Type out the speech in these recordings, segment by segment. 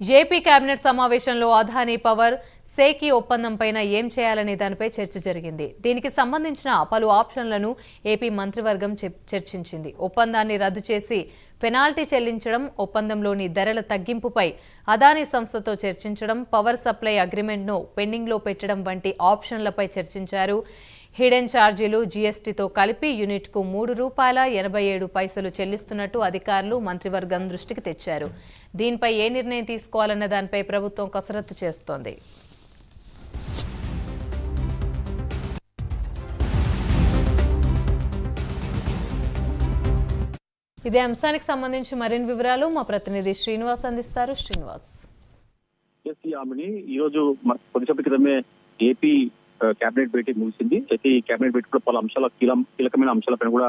AP cabinet సమావేశంలో Adani power సేకి ఒప్పందంపైన ఏం చేయాలనే దానిపై చర్చ జరిగింది. దీనికి సంబంధించిన పలు ఆప్షన్లను ఏపీ మంత్రివర్గం చర్చించింది. ఒప్పందాన్ని రద్దు చేసి పెనాల్టీ చెల్లించడం ఒప్పందంలోని ధరల తగ్గింపుపై అదానీ సంస్థతో చర్చించడం పవర్ సప్లై అగ్రిమెంట్ను పెండింగ్లో పెట్టడం వంటి ఆప్షన్లపై చర్చించారు. హిడెన్ ఛార్జీలు జీఎస్టీతో కలిపి యూనిట్కు మూడు రూపాయల ఎనభై ఏడు పైసలు చెల్లిస్తున్నట్టు అధికారులు మంత్రివర్గం దృష్టికి తెచ్చారు. దీనిపై ఏ నిర్ణయం తీసుకోవాలన్న దానిపై ప్రభుత్వం కసరత్తు చేస్తోంది. ఇదే అంశానికి సంబంధించి మరిన్ని వివరాలు మా ప్రతినిధి శ్రీనివాస్ అందిస్తారు. శ్రీనివాస్. ఈ రోజు కొద్దిసేపు కొద్దిసేపటి క్రితమే ఏపీ కేబినెట్ భేటీ ముగిసింది. అయితే ఈ కేబినెట్ కూడా పలు అంశాల కీలకమైన అంశాలపైన కూడా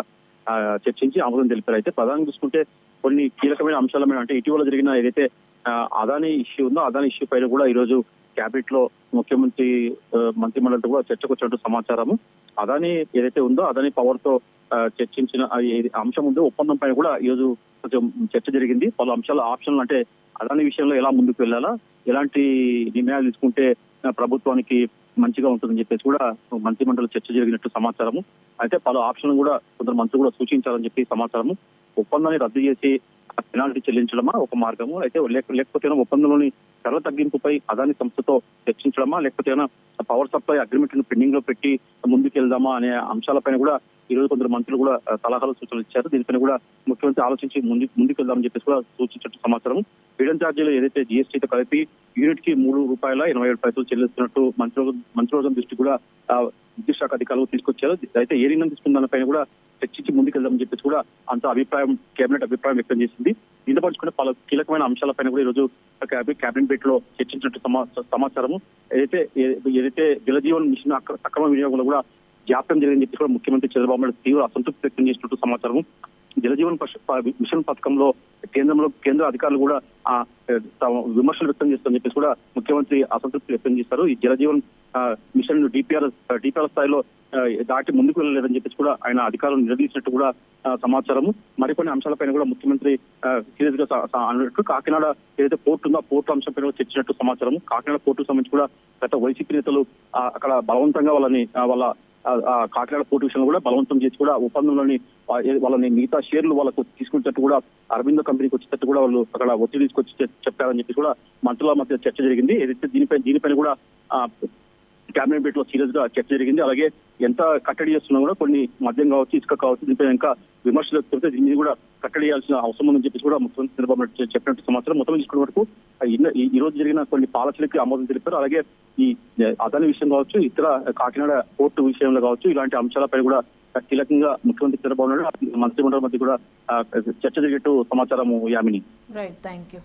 చర్చించి ఆమోదం తెలిపారు. అయితే ప్రధానంగా చూసుకుంటే కొన్ని కీలకమైన అంశాలమైన అంటే ఇటీవల జరిగిన ఏదైతే అదాని ఇష్యూ ఉందో అదాని ఇష్యూ పైన కూడా ఈరోజు క్యాబినెట్లో ముఖ్యమంత్రి మంత్రిమండలితో కూడా చర్చకు వచ్చినట్టు సమాచారము. అదాని ఏదైతే ఉందో అదాని పవర్తో చర్చించిన అంశం ఉందో ఒప్పందం పైన కూడా ఈ రోజు కొంచెం చర్చ జరిగింది. పలు అంశాల ఆప్షన్లు అంటే అదాని విషయంలో ఎలా ముందుకు వెళ్ళాలా ఎలాంటి నిర్ణయాలు తీసుకుంటే ప్రభుత్వానికి మంచిగా ఉంటుందని చెప్పేసి కూడా మంత్రిమండలి చర్చ జరిగినట్టు సమాచారము. అయితే పలు ఆప్షన్లు కూడా కొందరు మంత్రులు కూడా సూచించాలని చెప్పి సమాచారము. ఒప్పందాన్ని రద్దు చేసి పెనాల్టీ చెల్లించడమా? ఒక మార్గము. అయితే లేక- లేకపోతే ఒప్పందంలోని ధరల తగ్గింపుపై అదాని సంస్థతో చర్చించడమా? లేకపోతే ఏమైనా పవర్ సప్లై అగ్రిమెంట్ను పెండింగ్లో పెట్టి ముందుకెళ్దామా అనే అంశాలపైన కూడా ఈ రోజు కొందరు మంత్రులు కూడా సలహాలు సూచనలు ఇచ్చారు. దీనిపైన కూడా ముఖ్యమంత్రి ఆలోచించి ముందు ముందుకెళ్దామని చెప్పేసి కూడా సూచించినట్టు సమాచారం ఫీడన్ ఛార్జీలు ఏదైతే జీఎస్టీతో కలిపి యూనిట్కి మూడు రూపాయల ఎనభై ఏడు పైసలు చెల్లిస్తున్నట్టు మంత్రి మంత్రివర్గం దృష్టి కూడా శాఖ అధికారులు తీసుకొచ్చారు. అయితే ఏ నిర్ణయం తీసుకున్న దానిపైన కూడా చర్చించి ముందుకెళ్దామని చెప్పేసి కూడా అంత అభిప్రాయం కేబినెట్ అభిప్రాయం వ్యక్తం చేసింది. దీంతో పంచుకునే పలు కీలకమైన అంశాలపైన కూడా ఈరోజు రోజు కేబినెట్ భేటీలో చర్చించినట్టు సమాచారం ఏదైతే ఏదైతే జలజీవన్ మిషన్ అక్రమ వినియోగంలో కూడా జాప్యం జరిగిందని చెప్పి కూడా ముఖ్యమంత్రి చంద్రబాబు నాయుడు తీవ్ర అసంతృప్తి వ్యక్తం చేసినట్టు సమాచారం జలజీవన్ మిషన్ పథకంలో కేంద్రంలో కేంద్ర అధికారులు కూడా ఆ తమ విమర్శలు వ్యక్తం చేస్తారని చెప్పేసి కూడా ముఖ్యమంత్రి అసంతృప్తి వ్యక్తం చేస్తారు ఈ జలజీవన్ మిషన్ డిపిఆర్ డిపిఆర్ స్థాయిలో దాటి ముందుకు వెళ్ళలేదని చెప్పేసి కూడా ఆయన అధికారులు నిలదీసినట్టు కూడా సమాచారము. మరికొన్ని అంశాలపైన కూడా ముఖ్యమంత్రి సీరియస్గా అన్నట్టు కాకినాడ ఏదైతే పోర్టు ఉందో ఆ పోర్టు అంశంపైన కూడా చర్చించినట్టు సమాచారం కాకినాడ పోర్టుకు సంబంధించి కూడా గత వైసీపీ నేతలు అక్కడ బలవంతంగా వాళ్ళని వాళ్ళ కాకినాడ పోర్టు విషయంలో కూడా బలవంతం చేసి కూడా ఒప్పందంలోని వాళ్ళని మిగతా షేర్లు వాళ్ళకు తీసుకునేటట్టు కూడా అరవిందో కంపెనీకి వచ్చేటట్టు కూడా వాళ్ళు అక్కడ ఒత్తిడి తీసుకొచ్చి చెప్పారని చెప్పి కూడా మంత్రుల మధ్య చర్చ జరిగింది. ఏదైతే దీనిపై దీనిపైన కూడా ఆ, కేబినెట్లో సీరియస్గా చర్చ జరిగింది. అలాగే ఎంత కట్టడి చేస్తున్నా కూడా కొన్ని మద్యం కావచ్చు ఇసుక కావచ్చు దీనిపై ఇంకా విమర్శలు వ్యక్తమైతే దీన్ని కూడా కట్టడి చేయాల్సిన అవసరం ఉందని చెప్పేసి కూడా ముఖ్యమంత్రి చంద్రబాబు నాయుడు చెప్పినట్టు సమాచారం మొత్తం తీసుకున్న వరకు ఈ రోజు జరిగిన కొన్ని పాలసీలకి ఆమోదం తెలిపారు. అలాగే ఈ అదాని విషయం కావచ్చు ఇతర కాకినాడ పోర్టు విషయంలో కావచ్చు ఇలాంటి అంశాలపై కూడా కీలకంగా ముఖ్యమంత్రి చంద్రబాబు నాయుడు మంత్రిమండలి మధ్య కూడా చర్చ జరిగేట్టు సమాచారం యామిని. Right thank you